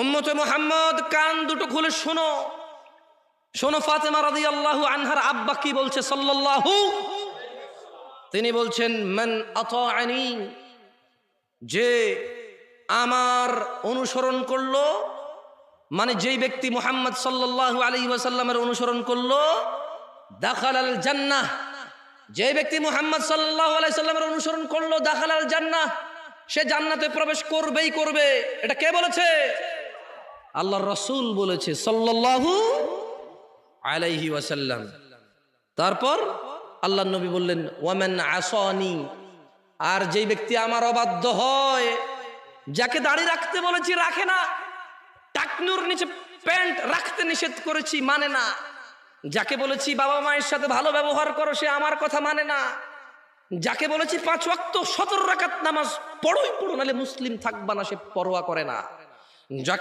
উম্মতে মোহাম্মদ, কান দুটো খুলে শোনো। শোনো ফাতেমা রাদিয়াল্লাহু আনহার আব্বা কি বলছে? সাল্লাল্লাহু তিনি বলছেন, মান আতাআনি, যে আমার অনুসরণ করল মানে যেই ব্যক্তি মুহাম্মদ সাল্লাল্লাহু আলাইহি ওয়াসাল্লামের অনুসরণ করল দাখাল আল জান্নাহ। যে ব্যক্তি মুহাম্মদ সাল্লাহ আলাইহি সাল্লামের অনুসরণ করল দাখাল আল জান্নাহ, সে জান্নাতে প্রবেশ করবেই করবে। এটা কে বলেছে? আল্লাহর রসুল বলেছে, সাল্লাল্লাহু আলাইহি ওয়াসাল্লাম। তারপর আল্লাহ নবী বললেন, ওয়ামেন আসনি, আর যেই ব্যক্তি আমার অবাধ্য হয়, যাকে দাড়ি রাখতে বলেছি রাখে না, টাকনুর নিচে প্যান্ট রাখতে নিষেধ করেছি মানে না। যাকে বলেছি বাবা মায়ের সাথে ভালো ব্যবহার করো, সে আমার কথা মানে না। যাকে বলেছি পাঁচ ওয়াক্ত সতর রাকাত নামাজ পড়োই পড়ো, নাহলে মুসলিম থাকবা না, সে পরোয়া করে না।